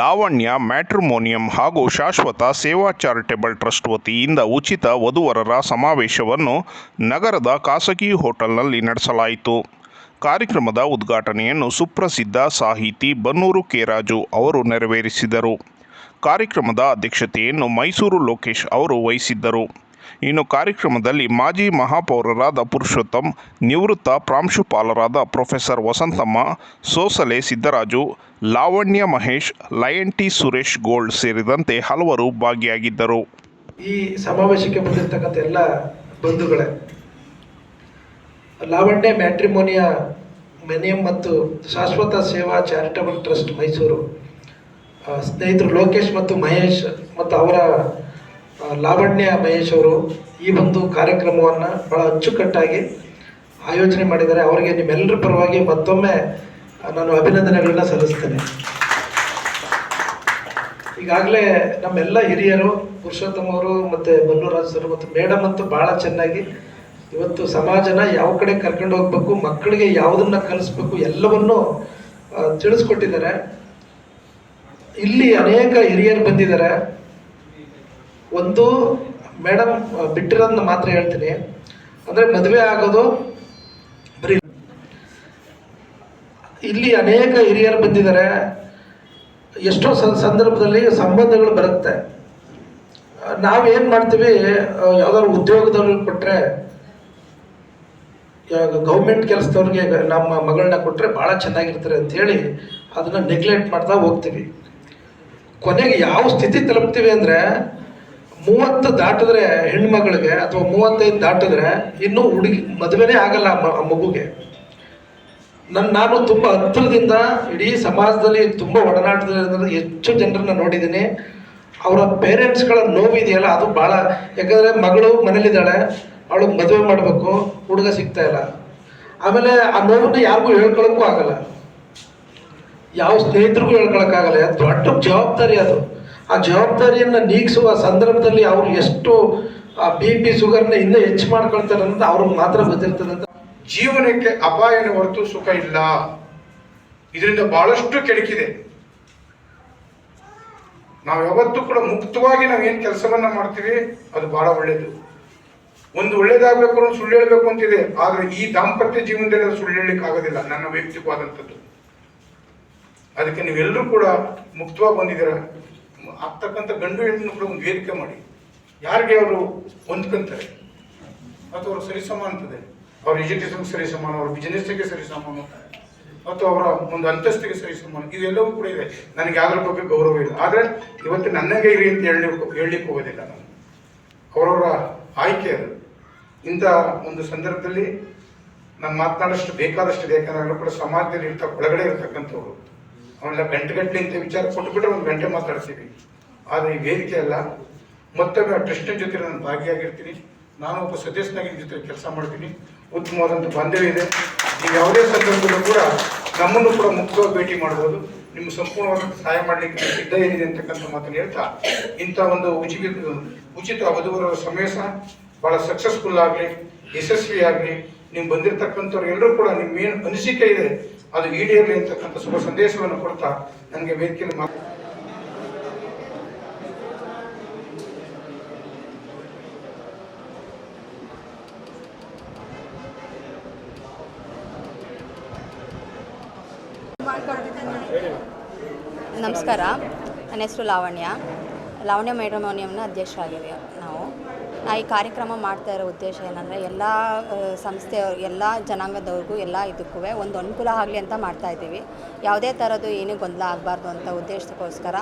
ಲಾವಣ್ಯ ಮ್ಯಾಟ್ರಿಮೋನಿಯಂ ಹಾಗೂ ಶಾಶ್ವತ ಸೇವಾ ಚಾರಿಟೇಬಲ್ ಟ್ರಸ್ಟ್ ವತಿಯಿಂದ ಉಚಿತ ವಧುವರರ ಸಮಾವೇಶವನ್ನು ನಗರದ ಖಾಸಗಿ ಹೋಟೆಲ್ನಲ್ಲಿ ನಡೆಸಲಾಯಿತು. ಕಾರ್ಯಕ್ರಮದ ಉದ್ಘಾಟನೆಯನ್ನು ಸುಪ್ರಸಿದ್ಧ ಸಾಹಿತಿ ಬನ್ನೂರು ಕೆರಾಜು ಅವರು ನೆರವೇರಿಸಿದರು. ಕಾರ್ಯಕ್ರಮದ ಅಧ್ಯಕ್ಷತೆಯನ್ನು ಮೈಸೂರು ಲೋಕೇಶ್ ಅವರು ವಹಿಸಿದ್ದರು. ಇನ್ನು ಕಾರ್ಯಕ್ರಮದಲ್ಲಿ ಮಾಜಿ ಮಹಾಪೌರರಾದ ಪುರುಷೋತ್ತಮ್, ನಿವೃತ್ತ ಪ್ರಾಂಶುಪಾಲರಾದ professor Vasanthamma, Sosale Siddaraju, Lavanya Mahesh, lion T Suresh gold ಸೇರಿದಂತೆ ಹಲವರು ಭಾಗಿಯಾಗಿದ್ದರು. ಈ ಸಮಾವೇಶಕ್ಕೆ ಬಂದಿರತಕ್ಕಂಥ ಎಲ್ಲ ಬಂಧುಗಳೇ, ಲಾವಣ್ಯ ಮ್ಯಾಟ್ರಿಮೋನಿಯ ಮೆನಿಯಂ ಮತ್ತು ಶಾಶ್ವತ ಸೇವಾ ಚಾರಿಟಬಲ್ ಟ್ರಸ್ಟ್ ಮೈಸೂರು ಸ್ನೇಹಿತರು ಲೋಕೇಶ್ ಮತ್ತು ಮಹೇಶ್ ಮತ್ತು ಅವರ ಲಾವಣ್ಯ ಮಹೇಶ್ ಅವರು ಈ ಒಂದು ಕಾರ್ಯಕ್ರಮವನ್ನು ಬಹಳ ಅಚ್ಚುಕಟ್ಟಾಗಿ ಆಯೋಜನೆ ಮಾಡಿದ್ದಾರೆ. ಅವರಿಗೆ ನಿಮ್ಮೆಲ್ಲರ ಪರವಾಗಿ ಮತ್ತೊಮ್ಮೆ ನಾನು ಅಭಿನಂದನೆಗಳನ್ನ ಸಲ್ಲಿಸ್ತೇನೆ. ಈಗಾಗಲೇ ನಮ್ಮೆಲ್ಲ ಹಿರಿಯರು, ಪುರುಷೋತ್ತಮ ಅವರು ಮತ್ತು ಬನ್ನೂರಾಜ್ ಸರ್ ಮತ್ತು ಮೇಡಮ್ ಅಂತೂ ಭಾಳ ಚೆನ್ನಾಗಿ ಇವತ್ತು ಸಮಾಜನ ಯಾವ ಕಡೆ ಕರ್ಕೊಂಡು ಹೋಗ್ಬೇಕು, ಮಕ್ಕಳಿಗೆ ಯಾವುದನ್ನ ಕಲಿಸ್ಬೇಕು ಎಲ್ಲವನ್ನೂ ತಿಳಿಸ್ಕೊಟ್ಟಿದ್ದಾರೆ. ಇಲ್ಲಿ ಅನೇಕ ಹಿರಿಯರು ಬಂದಿದ್ದಾರೆ. ಒಂದು ಮೇಡಮ್ ಬಿಟ್ಟಿರೋದನ್ನ ಮಾತ್ರ ಹೇಳ್ತೀನಿ. ಅಂದರೆ ಮದುವೆ ಆಗೋದು ಬರೀ ಇಲ್ಲಿ ಅನೇಕ ಹಿರಿಯರು ಬಂದಿದ್ದಾರೆ. ಎಷ್ಟೋ ಸಂದರ್ಭದಲ್ಲಿ ಸಂಬಂಧಗಳು ಬರುತ್ತೆ. ನಾವೇನು ಮಾಡ್ತೀವಿ ಯಾವ್ದಾದ್ರು ಉದ್ಯೋಗದವ್ರಿಗೆ ಕೊಟ್ಟರೆ ಗೌರ್ಮೆಂಟ್ ಕೆಲಸದವ್ರಿಗೆ ನಮ್ಮ ಮಗಳನ್ನ ಕೊಟ್ಟರೆ ಭಾಳ ಚೆನ್ನಾಗಿರ್ತಾರೆ ಅಂಥೇಳಿ ಅದನ್ನು ನೆಗ್ಲೆಕ್ಟ್ ಮಾಡ್ತಾ ಹೋಗ್ತೀವಿ. ಕೊನೆಗೆ ಯಾವ ಸ್ಥಿತಿ ತಲುಪ್ತೀವಿ ಅಂದರೆ ಮೂವತ್ತು ದಾಟಿದ್ರೆ ಹೆಣ್ಮಗಳಿಗೆ ಅಥವಾ ಮೂವತ್ತೈದು ದಾಟಿದ್ರೆ ಇನ್ನೂ ಹುಡುಗಿ ಮದುವೆನೇ ಆಗಲ್ಲ ಆ ಮಗುಗೆ. ನನ್ನ ನಾನು ತುಂಬ ಹತ್ತಿರದಿಂದ ಇಡೀ ಸಮಾಜದಲ್ಲಿ ತುಂಬ ಒಡನಾಟದಲ್ಲಿ ಹೆಚ್ಚು ಜನರನ್ನ ನೋಡಿದ್ದೀನಿ. ಅವರ ಪೇರೆಂಟ್ಸ್ಗಳ ನೋವಿದೆಯಲ್ಲ ಅದು ಭಾಳ ಯಾಕಂದರೆ ಮಗಳು ಮನೇಲಿದ್ದಾಳೆ ಅವಳಿಗೆ ಮದುವೆ ಮಾಡಬೇಕು, ಹುಡುಗ ಸಿಗ್ತಾ ಇಲ್ಲ. ಆಮೇಲೆ ಆ ನೋವನ್ನ ಯಾರಿಗೂ ಹೇಳ್ಕೊಳಕ್ಕೂ ಆಗಲ್ಲ. ಯಾವ ಸ್ನೇಹಿತರಿಗೂ ಹೇಳ್ಕೊಳಕ್ಕಾಗಲ್ಲ ದೊಡ್ಡ ಜವಾಬ್ದಾರಿ ಅದು. ಆ ಜವಾಬ್ದಾರಿಯನ್ನು ನೀಗಿಸುವ ಸಂದರ್ಭದಲ್ಲಿ ಅವರು ಎಷ್ಟು, ಆ ಬಿ ಪಿ ಶುಗರ್ನ ಇನ್ನೂ ಹೆಚ್ಚು ಮಾಡ್ಕೊಳ್ತಾರೆ ಅಂತ ಅವ್ರಿಗೆ ಮಾತ್ರ ಗೊತ್ತಿರ್ತದೆ ಅಂತ. ಜೀವನಕ್ಕೆ ಅಪಾಯನ ಹೊರತು ಸುಖ ಇಲ್ಲ. ಇದರಿಂದ ಬಹಳಷ್ಟು ಕೆಡಕಿದೆ. ನಾವು ಯಾವತ್ತೂ ಕೂಡ ಮುಕ್ತವಾಗಿ ನಾವು ಏನು ಕೆಲಸವನ್ನ ಮಾಡ್ತೀವಿ, ಅದು ಬಹಳ ಒಳ್ಳೇದು. ಒಂದು ಒಳ್ಳೇದಾಗಬೇಕು ಅನ್ನೋ ಸುಳ್ಳು ಹೇಳಬೇಕು ಅಂತಿದೆ. ಆದರೆ ಈ ದಾಂಪತ್ಯ ಜೀವನದಲ್ಲಿ ಅದು ಸುಳ್ಳು ಹೇಳಲಿಕ್ಕೆ ಆಗೋದಿಲ್ಲ, ನನ್ನ ವೈಯಕ್ತಿಕವಾದಂಥದ್ದು. ಅದಕ್ಕೆ ನೀವೆಲ್ಲರೂ ಕೂಡ ಮುಕ್ತವಾಗಿ ಬಂದಿದ್ದೀರ? ಆಗ್ತಕ್ಕಂಥ ಗಂಡು ಹೆಣ್ಣು ಕೂಡ ಒಂದು ವೇದಿಕೆ ಮಾಡಿ. ಯಾರಿಗೆ ಅವರು ಹೊಂದ್ಕೊಂತಾರೆ? ಮತ್ತು ಅವರು ಸರಿಸಮಾನತದೆ ಅವ್ರ ಎಜುಕೇಶನ್ ಸರಿ ಸಮಾನ, ಅವ್ರ ಬಿಸ್ನೆಸ್ಗೆ ಸರಿ ಸಮಾನ, ಮತ್ತು ಅವರ ಒಂದು ಅಂತಸ್ತಿಗೆ ಸರಿ ಸಮಾನ ಇದೆಲ್ಲವೂ ಕೂಡ ಇದೆ. ನನಗೆ ಯಾವ್ದ್ರ ಬಗ್ಗೆ ಗೌರವ ಇಲ್ಲ. ಆದರೆ ಇವತ್ತು ನನಗೆ ಇರಿ ಅಂತ ಹೇಳಿ ಹೇಳಲಿಕ್ಕೆ ಹೋಗೋದಿಲ್ಲ ನಾನು. ಅವರವರ ಆಯ್ಕೆ ಅದು. ಇಂಥ ಒಂದು ಸಂದರ್ಭದಲ್ಲಿ ನಾನು ಮಾತನಾಡಷ್ಟು ಬೇಕಾದಷ್ಟು ಯಾಕಂದ್ರೆ ಕೂಡ ಸಮಾಜದಲ್ಲಿ ಇರ್ತಕ್ಕ ಒಳಗಡೆ ಇರ್ತಕ್ಕಂಥವ್ರು. ಅವನ್ನೆಲ್ಲ ಗಂಟೆ ಗಂಟೆ ಅಂತ ವಿಚಾರ ಕೊಟ್ಟುಬಿಟ್ರೆ ಒಂದು ಗಂಟೆ ಮಾತಾಡ್ತೀವಿ. ಆದರೆ ಈ ವೇದಿಕೆ ಅಲ್ಲ. ಮತ್ತೊಮ್ಮೆ ಟ್ರಸ್ಟಿನ ಜೊತೆ ನಾನು ಭಾಗಿಯಾಗಿರ್ತೀನಿ. ನಾನು ಒಬ್ಬ ಸದಸ್ಯನಾಗಿ ಜೊತೆ ಕೆಲಸ ಮಾಡ್ತೀನಿ. ಉತ್ತಮವಾದಂಥ ಬಾಂಧವ್ಯ ಇದೆ. ನೀವು ಯಾವುದೇ ಸಂದರ್ಭದಲ್ಲೂ ಕೂಡ ನಮ್ಮನ್ನು ಕೂಡ ಮುಕ್ತವಾಗಿ ಭೇಟಿ ಮಾಡ್ಬೋದು ನಿಮ್ಮ ಸಂಪೂರ್ಣವಾಗಿ ಸಹಾಯ ಮಾಡಲಿಕ್ಕೆ ಸಿದ್ಧ ಏನಿದೆ ಅಂತಕ್ಕಂಥ ಮಾತನ್ನು ಹೇಳ್ತಾ, ಇಂಥ ಒಂದು ಉಚಿತ ಉಚಿತ ವಧುವರ ಸಮಾವೇಶ ಬಹಳ ಸಕ್ಸಸ್ಫುಲ್ ಆಗಲಿ, ಯಶಸ್ವಿ ಆಗಲಿ, ನೀವು ಬಂದಿರತಕ್ಕಂಥವ್ರು ಎಲ್ಲರೂ ಕೂಡ ನಿಮ್ಮೇನು ಅನಿಸಿಕೆ ಇದೆ, ಅದು ಈಡೇರಲಿ ಅಂತಕ್ಕಂಥ ಶುಭ ಸಂದೇಶವನ್ನು ಕೊಡ್ತಾ, ನನಗೆ ವೇದಿಕೆಯಲ್ಲಿ ಮಾತು ನಮಸ್ಕಾರ ನನ್ನ ಹೆಸರು ಲಾವಣ್ಯ. ಲಾವಣ್ಯ ಮೇಡ್ರಮೋನಿಯಂನ ಅಧ್ಯಕ್ಷರಾಗಿವೆ ನಾವು. ನಾ ಈ ಕಾರ್ಯಕ್ರಮ ಮಾಡ್ತಾ ಇರೋ ಉದ್ದೇಶ ಏನಂದರೆ, ಎಲ್ಲ ಸಂಸ್ಥೆಯವ್ರು ಸಂಸ್ಥೆ ಎಲ್ಲ ಜನಾಂಗದವ್ರಿಗೂ ಎಲ್ಲ ಇದಕ್ಕೂ ಒಂದು ಅನುಕೂಲ ಆಗಲಿ ಅಂತ ಮಾಡ್ತಾ ಇದ್ದೀವಿ. ಯಾವುದೇ ಥರದ್ದು ಏನೂ ಗೊಂದಲ ಆಗಬಾರ್ದು ಅಂತ ಉದ್ದೇಶಕ್ಕೋಸ್ಕರ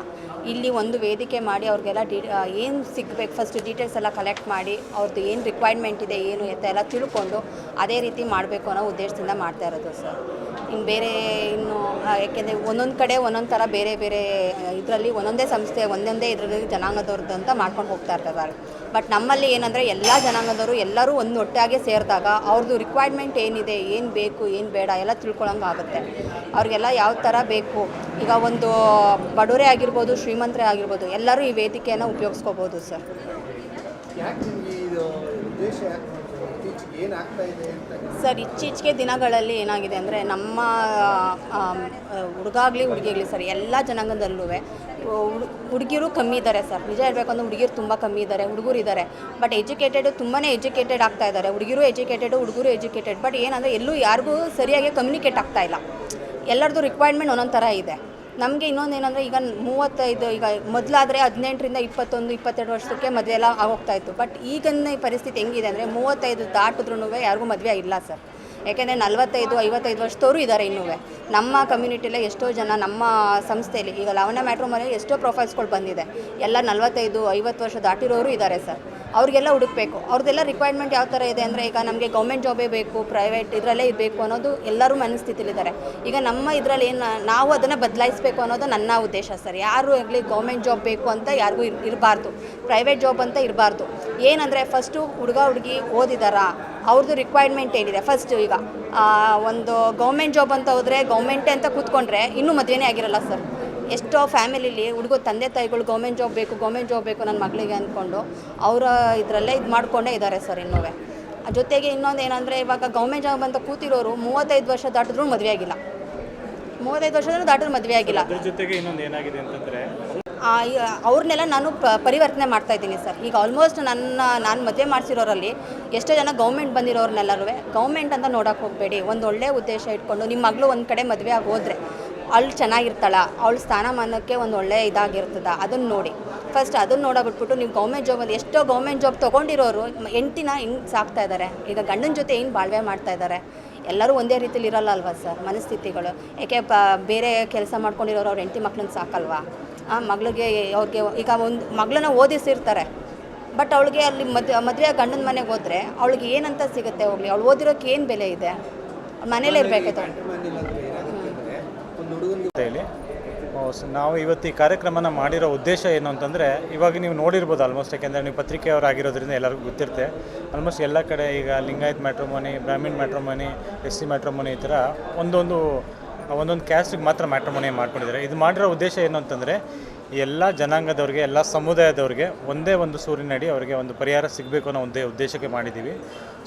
ಇಲ್ಲಿ ಒಂದು ವೇದಿಕೆ ಮಾಡಿ ಅವ್ರಿಗೆಲ್ಲ ಡಿ ಏನು ಸಿಗಬೇಕು ಫಸ್ಟ್ ಡೀಟೇಲ್ಸ್ ಎಲ್ಲ ಕಲೆಕ್ಟ್ ಮಾಡಿ ಅವ್ರದ್ದು ಏನು ರಿಕ್ವೈರ್ಮೆಂಟ್ ಇದೆ, ಏನು ಅಂತ ಎಲ್ಲ ತಿಳ್ಕೊಂಡು ಅದೇ ರೀತಿ ಮಾಡಬೇಕು ಅನ್ನೋ ಉದ್ದೇಶದಿಂದ ಮಾಡ್ತಾ ಇರೋದು ಸರ್. ಇನ್ನು ಬೇರೆ ಇನ್ನು ಯಾಕೆಂದರೆ ಒಂದೊಂದು ಕಡೆ ಒಂದೊಂದು ಥರ ಬೇರೆ ಬೇರೆ ಇದರಲ್ಲಿ ಒಂದೊಂದೇ ಸಂಸ್ಥೆ, ಒಂದೊಂದೇ ಇದರಲ್ಲಿ ಜನಾಂಗದವ್ರದ್ದು ಅಂತ ಮಾಡ್ಕೊಂಡು ಹೋಗ್ತಾ ಇರ್ತಾರೆ ಬಟ್ ನಮ್ಮಲ್ಲಿ ಏನಂದರೆ ಎಲ್ಲ ಜನಾಂಗದವರು ಎಲ್ಲರೂ ಒಂದು ಒಟ್ಟಾಗೆ ಸೇರಿದಾಗ ಅವ್ರದ್ದು ರಿಕ್ವೈರ್ಮೆಂಟ್ ಏನಿದೆ, ಏನು ಬೇಕು, ಏನು ಬೇಡ ಎಲ್ಲ ತಿಳ್ಕೊಳಂಗೆ ಆಗುತ್ತೆ. ಅವ್ರಿಗೆಲ್ಲ ಯಾವ ಥರ ಬೇಕು, ಈಗ ಒಂದು ಬಡವರೇ ಆಗಿರ್ಬೋದು, ಶ್ರೀಮಂತರೇ ಆಗಿರ್ಬೋದು, ಎಲ್ಲರೂ ಈ ವೇದಿಕೆಯನ್ನು ಉಪಯೋಗಿಸ್ಕೋಬೋದು ಸರ್. ಸರ್, ಇತ್ತೀಚೆಗೆ ದಿನಗಳಲ್ಲಿ ಏನಾಗಿದೆ ಅಂದರೆ ನಮ್ಮ ಹುಡುಗಾಗಲಿ ಹುಡುಗಿಯಾಗಲಿ ಸರ್, ಎಲ್ಲ ಜನಾಂಗದಲ್ಲೂ, ಹುಡುಗಿರು ಕಮ್ಮಿ ಇದ್ದಾರೆ ಸರ್. ನಿಜ ಇರಬೇಕು ಅಂದರೆ ಹುಡುಗಿರು ತುಂಬ ಕಮ್ಮಿ ಇದ್ದಾರೆ, ಹುಡುಗರು ಇದ್ದಾರೆ. ಬಟ್ ಎಜುಕೇಟೆಡ್ ತುಂಬಾ ಎಜುಕೇಟೆಡ್ ಆಗ್ತಾ ಇದ್ದಾರೆ. ಹುಡುಗಿರು ಎಜುಕೇಟೆಡ್ ಹುಡುಗರು ಎಜುಕೇಟೆಡ್ ಬಟ್ ಏನಂದರೆ ಎಲ್ಲೂ ಯಾರಿಗೂ ಸರಿಯಾಗಿ ಕಮ್ಯುನಿಕೇಟ್ ಆಗ್ತಾ ಇಲ್ಲ. ಎಲ್ಲರದ್ದು ರಿಕ್ವೈರ್ಮೆಂಟ್ ಒಂದೊಂದು ಥರ ಇದೆ. ನಮಗೆ ಇನ್ನೊಂದು ಏನಂದರೆ ಈಗ ಮೂವತ್ತೈದು, ಈಗ ಮೊದಲಾದರೆ ಹದಿನೆಂಟರಿಂದ ಇಪ್ಪತ್ತೊಂದು, ಇಪ್ಪತ್ತೆರಡು ವರ್ಷಕ್ಕೆ ಮದುವೆ ಎಲ್ಲ ಆಗೋಗ್ತಾ ಇತ್ತು. ಬಟ್ ಈಗಿನ ಪರಿಸ್ಥಿತಿ ಹೆಂಗಿದೆ ಅಂದರೆ ಮೂವತ್ತೈದು ದಾಟಿದ್ರೂ ಯಾರಿಗೂ ಮದುವೆ ಇಲ್ಲ ಸರ್. ಯಾಕೆಂದರೆ ನಲವತ್ತೈದು, ಐವತ್ತೈದು ವರ್ಷದವರು ಇದ್ದಾರೆ ಇನ್ನೂ ನಮ್ಮ ಕಮ್ಯುನಿಟಿಲೇ ಎಷ್ಟೋ ಜನ ನಮ್ಮ ಸಂಸ್ಥೆಯಲ್ಲಿ, ಈಗ ಲಾವಣ್ಯ ಮ್ಯಾಟ್ರೋಮಲ್ಲಿ ಎಷ್ಟೋ ಪ್ರೊಫೈಲ್ಸ್ಗಳು ಬಂದಿದೆ. ಎಲ್ಲ ನಲವತ್ತೈದು, ಐವತ್ತು ವರ್ಷ ದಾಟಿರೋರು ಇದ್ದಾರೆ ಸರ್. ಅವ್ರಿಗೆಲ್ಲ ಹುಡುಕ್ಬೇಕು. ಅವ್ರದ್ದೆಲ್ಲ ರಿಕ್ವೈರ್ಮೆಂಟ್ ಯಾವ ಥರ ಇದೆ ಅಂದರೆ ಈಗ ನಮಗೆ ಗೌರ್ಮೆಂಟ್ ಜಾಬೇ ಬೇಕು ಪ್ರೈವೇಟ್ ಇದರಲ್ಲೇ ಇರಬೇಕು ಅನ್ನೋದು ಎಲ್ಲರೂ ಮನಸ್ಥಿತಿಲಿದ್ದಾರೆ ಈಗ ನಮ್ಮ ಇದರಲ್ಲಿ ಏನು ನಾವು ಅದನ್ನು ಬದಲಾಯಿಸಬೇಕು ಅನ್ನೋದು ನನ್ನ ಉದ್ದೇಶ ಸರ್. ಯಾರು ಆಗಲಿ ಗೌರ್ಮೆಂಟ್ ಜಾಬ್ ಬೇಕು ಅಂತ ಯಾರಿಗೂ ಇರಬಾರ್ದು. ಪ್ರೈವೇಟ್ ಜಾಬ್ ಅಂತ ಇರಬಾರ್ದು. ಏನಂದರೆ ಫಸ್ಟು ಹುಡುಗ ಹುಡುಗಿ ಓದಿದಾರಾ? ಅವ್ರದ್ದು ರಿಕ್ವೈರ್ಮೆಂಟ್ ಏನಿದೆ? ಫಸ್ಟು ಈಗ ಒಂದು ಗೌರ್ಮೆಂಟ್ ಜಾಬ್ ಅಂತ ಹೋದರೆ ಗೌರ್ಮೆಂಟೇ ಅಂತ ಕೂತ್ಕೊಂಡ್ರೆ ಇನ್ನೂ ಮದುವೆನೇ ಆಗಿರಲ್ಲ ಸರ್. ಎಷ್ಟೋ ಫ್ಯಾಮಿಲಿಲಿ ಹುಡುಗ ತಂದೆ ತಾಯಿಗಳು ಗೌರ್ಮೆಂಟ್ ಜಾಬ್ ಬೇಕು ಗೌರ್ಮೆಂಟ್ ಜಾಬ್ ಬೇಕು ನನ್ನ ಮಗಳಿಗೆ ಅಂದ್ಕೊಂಡು ಅವರ ಇದರಲ್ಲೇ ಇದು ಮಾಡಿಕೊಂಡೇ ಇದ್ದಾರೆ ಸರ್ ಇನ್ನೂ ಜೊತೆಗೆ ಇನ್ನೊಂದು ಏನಂದರೆ ಇವಾಗ ಗೌರ್ಮೆಂಟ್ ಜಾಬ್ ಅಂತ ಕೂತಿರೋರು ಮೂವತ್ತೈದು ವರ್ಷ ದಾಟಿದ್ರು ಮದುವೆ ಆಗಿಲ್ಲ. ಮೂವತ್ತೈದು ವರ್ಷದಲ್ಲೂ ದಾಟಿದ್ರು ಮದುವೆ ಆಗಿಲ್ಲ. ಅದ್ರ ಜೊತೆಗೆ ಇನ್ನೊಂದು ಏನಾಗಿದೆ ಅಂತಂದರೆ ಆ, ಈ- ಅವ್ರನ್ನೆಲ್ಲ ನಾನು ಪ ಪರಿವರ್ತನೆ ಮಾಡ್ತಾ ಇದ್ದೀನಿ ಸರ್. ಈಗ ಆಲ್ಮೋಸ್ಟ್ ನನ್ನ ನಾನು ಮದುವೆ ಮಾಡಿಸಿರೋರಲ್ಲಿ ಎಷ್ಟೋ ಜನ ಗೌರ್ಮೆಂಟ್ ಬಂದಿರೋರ್ನೆಲ್ಲರೂ ಗೌರ್ಮೆಂಟ್ ಅಂತ ನೋಡೋಕೆ ಹೋಗಬೇಡಿ. ಒಂದು ಒಳ್ಳೆಯ ಉದ್ದೇಶ ಇಟ್ಕೊಂಡು ನಿಮ್ಮ ಮಗಳು ಒಂದು ಕಡೆ ಮದುವೆ ಆಗಿ ಹೋದರೆ ಅವಳು ಚೆನ್ನಾಗಿರ್ತಾಳ ಅವಳ ಸ್ಥಾನಮಾನಕ್ಕೆ ಒಂದು ಒಳ್ಳೆಯ ಇದಾಗಿರ್ತದೆ ಅದನ್ನು ನೋಡಿ. ಫಸ್ಟ್ ಅದನ್ನು ನೋಡೋಬಿಟ್ಬಿಟ್ಟು ನೀವು ಗೌರ್ಮೆಂಟ್ ಜಾಬಲ್ಲಿ ಎಷ್ಟೋ ಗೌರ್ಮೆಂಟ್ ಜಾಬ್ ತೊಗೊಂಡಿರೋರು ಎಂಟಿನ ಹಿಂಗೆ ಸಾಕ್ತಾ ಇದ್ದಾರೆ ಈಗ ಗಂಡನ ಜೊತೆ ಏನು ಬಾಳ್ವೆ ಮಾಡ್ತಾ ಇದ್ದಾರೆ ಎಲ್ಲರೂ ಒಂದೇ ರೀತಿಲಿ ಇರಲ್ಲ ಅಲ್ವಾ ಸರ್ ಮನಸ್ಥಿತಿಗಳು? ಏಕೆ ಪ ಬೇರೆ ಕೆಲಸ ಮಾಡ್ಕೊಂಡಿರೋರು ಅವ್ರ ಹೆಂಡತಿ ಮಕ್ಳನ್ನ ಸಾಕಲ್ವಾ? ಆ ಮಗಳಿಗೆ ಅವ್ರಿಗೆ ಈಗ ಒಂದು ಮಗಳನ್ನ ಓದಿಸಿರ್ತಾರೆ. ಬಟ್ ಅವಳಿಗೆ ಅಲ್ಲಿ ಮದ್ ಮದುವೆ ಗಂಡನ ಮನೆಗೆ ಹೋದರೆ ಅವಳಿಗೆ ಏನಂತ ಸಿಗುತ್ತೆ ಹೋಗಲಿ? ಅವಳು ಓದಿರೋಕ್ಕೆ ಏನು ಬೆಲೆ ಇದೆ? ಮನೇಲೇ ಇರಬೇಕಾಯ್ತು ಮನೇಲಿ ಅಂದ್ರೆ ಏನಾಗುತ್ತೆ ಅಂದ್ರೆ ಒಂದು ಹುಡುಗನಿಗೆ ನಾವು ಇವತ್ತು ಈ ಕಾರ್ಯಕ್ರಮನ ಮಾಡಿರೋ ಉದ್ದೇಶ ಏನು ಅಂತಂದರೆ, ಇವಾಗ ನೀವು ನೋಡಿರ್ಬೋದು ಆಲ್ಮೋಸ್ಟ್ ಯಾಕೆಂದರೆ ನೀವು ಪತ್ರಿಕೆಯವರಾಗಿರೋದ್ರಿಂದ ಎಲ್ಲರಿಗೂ ಗೊತ್ತಿರುತ್ತೆ. ಆಲ್ಮೋಸ್ಟ್ ಎಲ್ಲ ಕಡೆ ಈಗ Lingayat matrimony Brahmin matrimony S C matrimony ಈ ಥರ ಒಂದೊಂದು ಒಂದೊಂದು ಕ್ಯಾಸ್ಟಿಗೆ ಮಾತ್ರ ಮ್ಯಾಟ್ರಮೋನಿ ಮಾಡ್ಕೊಂಡಿದ್ದಾರೆ. ಇದು ಮಾಡಿರೋ ಉದ್ದೇಶ ಏನು ಅಂತಂದರೆ ಎಲ್ಲ ಜನಾಂಗದವ್ರಿಗೆ ಎಲ್ಲ ಸಮುದಾಯದವ್ರಿಗೆ ಒಂದೇ ಒಂದು ಸೂರಿನಡಿ ಅವರಿಗೆ ಒಂದು ಪರಿಹಾರ ಸಿಗಬೇಕು ಅನ್ನೋ ಒಂದೇ ಉದ್ದೇಶಕ್ಕೆ ಮಾಡಿದ್ದೀವಿ.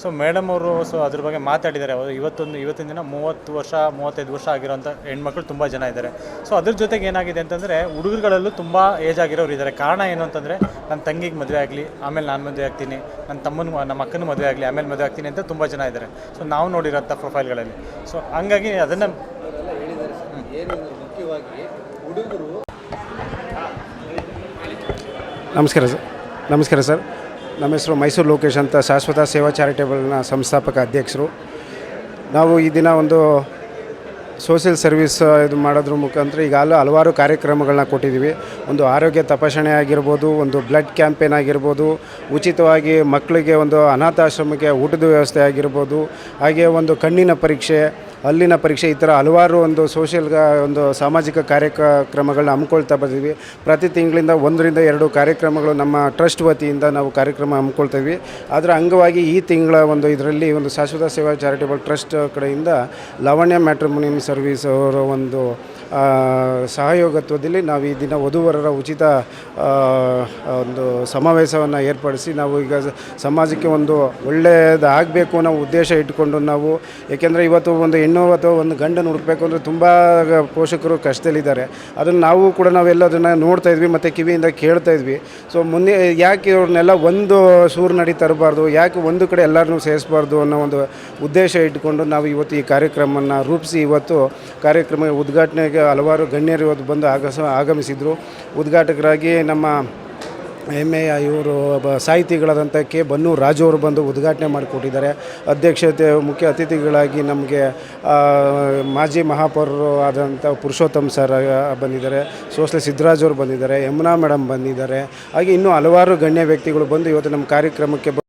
ಸೊ ಮೇಡಮ್ ಅವರು ಸೊ ಅದ್ರ ಬಗ್ಗೆ ಮಾತಾಡಿದ್ದಾರೆ. ಅವರು ಇವತ್ತೊಂದು ಇವತ್ತಿನ ದಿನ ಮೂವತ್ತು ವರ್ಷ ಮೂವತ್ತೈದು ವರ್ಷ ಆಗಿರೋಂಥ ಹೆಣ್ಮಕ್ಳು ತುಂಬ ಜನ ಇದ್ದಾರೆ. ಸೊ ಅದ್ರ ಜೊತೆಗೆ ಏನಾಗಿದೆ ಅಂತಂದರೆ ಹುಡುಗರುಗಳಲ್ಲೂ ತುಂಬ ಏಜ್ ಆಗಿರೋರು ಇದ್ದಾರೆ. ಕಾರಣ ಏನು ಅಂತಂದರೆ ನನ್ನ ತಂಗಿಗೆ ಮದುವೆ ಆಗಲಿ ಆಮೇಲೆ ನಾನು ಮದುವೆ ಆಗ್ತೀನಿ ನನ್ನ ತಮ್ಮನ ನಮ್ಮ ಅಕ್ಕನ ಮದುವೆ ಆಗಲಿ ಆಮೇಲೆ ಮದುವೆ ಆಗ್ತೀನಿ ಅಂತ ತುಂಬ ಜನ ಇದ್ದಾರೆ. ಸೊ ನಾವು ನೋಡಿರೋಂಥ ಪ್ರೊಫೈಲ್ಗಳಲ್ಲಿ. ಸೊ ಹಂಗಾಗಿ ಅದನ್ನು ಹೇಳಿದ್ದಾರೆ ಮುಖ್ಯವಾಗಿ ಹುಡುಗರು ನಮಸ್ಕಾರ ಸರ್. ನಮಸ್ಕಾರ ಸರ್. ನಮ್ಮ ಹೆಸರು ಮೈಸೂರು ಲೋಕೇಶ್ ಅಂತ ಶಾಶ್ವತ ಸೇವಾ ಚಾರಿಟೇಬಲ್ನ ಸಂಸ್ಥಾಪಕ ಅಧ್ಯಕ್ಷರು. ನಾವು ಈ ದಿನ ಒಂದು ಸೋಷಿಯಲ್ ಸರ್ವಿಸ್ ಇದು ಮಾಡೋದ್ರ ಮುಖಾಂತರ ಈಗ ಹಲ, ಹಲವಾರು ಕಾರ್ಯಕ್ರಮಗಳನ್ನ ಕೊಟ್ಟಿದ್ದೀವಿ. ಒಂದು ಆರೋಗ್ಯ ತಪಾಸಣೆ ಆಗಿರ್ಬೋದು, ಒಂದು ಬ್ಲಡ್ ಕ್ಯಾಂಪೇನ್ ಆಗಿರ್ಬೋದು, ಉಚಿತವಾಗಿ ಮಕ್ಕಳಿಗೆ ಒಂದು ಅನಾಥಾಶ್ರಮಕ್ಕೆ ಊಟದ ವ್ಯವಸ್ಥೆ ಆಗಿರ್ಬೋದು, ಹಾಗೆ ಒಂದು ಕಣ್ಣಿನ ಪರೀಕ್ಷೆ ಹಲ್ಲಿನ ಪರೀಕ್ಷೆ ಈ ಥರ ಹಲವಾರು ಒಂದು ಸೋಷಿಯಲ್ ಒಂದು ಸಾಮಾಜಿಕ ಕಾರ್ಯಕ್ರಮಗಳನ್ನ ಹಮ್ಮಿಕೊಳ್ತಾ ಬರ್ತೀವಿ ಪ್ರತಿ ತಿಂಗಳಿಂದ ಒಂದರಿಂದ ಎರಡು ಕಾರ್ಯಕ್ರಮಗಳು ನಮ್ಮ ಟ್ರಸ್ಟ್ ವತಿಯಿಂದ ನಾವು ಕಾರ್ಯಕ್ರಮ ಹಮ್ಮಿಕೊಳ್ತೀವಿ. ಅದರ ಅಂಗವಾಗಿ ಈ ತಿಂಗಳ ಒಂದು ಇದರಲ್ಲಿ ಒಂದು ಶಾಶ್ವತ ಸೇವಾ ಚಾರಿಟೇಬಲ್ ಟ್ರಸ್ಟ್ ಕಡೆಯಿಂದ ಲಾವಣ್ಯ ಮ್ಯಾಟ್ರಿಮೋನಿಯಂ ಸರ್ವಿಸ್ ಅವರ ಒಂದು ಸಹಯೋಗತ್ವದಲ್ಲಿ ನಾವು ಈ ದಿನ ವಧುವರರ ಉಚಿತ ಒಂದು ಸಮಾವೇಶವನ್ನು ಏರ್ಪಡಿಸಿ ನಾವು ಈಗ ಸಮಾಜಕ್ಕೆ ಒಂದು ಒಳ್ಳೆಯದಾಗಬೇಕು ಅನ್ನೋ ಉದ್ದೇಶ ಇಟ್ಕೊಂಡು ನಾವು, ಏಕೆಂದರೆ ಇವತ್ತು ಒಂದು ಹೆಣ್ಣು ಅಥವಾ ಒಂದು ಗಂಡನ್ನು ಹುಡುಕಬೇಕು ಅಂದರೆ ತುಂಬ ಪೋಷಕರು ಕಷ್ಟದಲ್ಲಿದ್ದಾರೆ. ಅದನ್ನು ನಾವು ಕೂಡ ನಾವೆಲ್ಲ ಅದನ್ನು ನೋಡ್ತಾ ಇದ್ವಿ, ಮತ್ತು ಕಿವಿಯಿಂದ ಕೇಳ್ತಾ ಇದ್ವಿ. ಸೊ ಮುಂದೆ ಯಾಕೆ ಇವ್ರನ್ನೆಲ್ಲ ಒಂದು ಸೂರ್ನಡಿ ತರಬಾರ್ದು, ಯಾಕೆ ಒಂದು ಕಡೆ ಎಲ್ಲರನ್ನೂ ಸೇರಿಸಬಾರ್ದು ಅನ್ನೋ ಒಂದು ಉದ್ದೇಶ ಇಟ್ಕೊಂಡು ನಾವು ಇವತ್ತು ಈ ಕಾರ್ಯಕ್ರಮವನ್ನು ರೂಪಿಸಿ, ಇವತ್ತು ಕಾರ್ಯಕ್ರಮ ಉದ್ಘಾಟನೆಗೆ ಹಲವಾರು ಗಣ್ಯರು ಇವತ್ತು ಬಂದು ಆಗಸ ಆಗಮಿಸಿದರು. ಉದ್ಘಾಟಕರಾಗಿ ನಮ್ಮ ಹೆಮ್ಮೆಯ ಇವರು ಸಾಹಿತಿಗಳಾದಂಥ ಕೆ ಬನ್ನೂರು ರಾಜು ಅವರು ಬಂದು ಉದ್ಘಾಟನೆ ಮಾಡಿಕೊಟ್ಟಿದ್ದಾರೆ. ಅಧ್ಯಕ್ಷತೆ ಮುಖ್ಯ ಅತಿಥಿಗಳಾಗಿ ನಮಗೆ ಮಾಜಿ ಮಹಾಪೌರರು ಆದಂಥ ಪುರುಷೋತ್ತಮ್ ಸರ್ ಬಂದಿದ್ದಾರೆ. ಸೋಸ್ಲೆ ಸಿದ್ದರಾಜ್ ಅವರು ಬಂದಿದ್ದಾರೆ. ಯಮುನಾ ಮೇಡಮ್ ಬಂದಿದ್ದಾರೆ. ಹಾಗೆ ಇನ್ನೂ ಹಲವಾರು ಗಣ್ಯ ವ್ಯಕ್ತಿಗಳು ಬಂದು ಇವತ್ತು ನಮ್ಮ ಕಾರ್ಯಕ್ರಮಕ್ಕೆ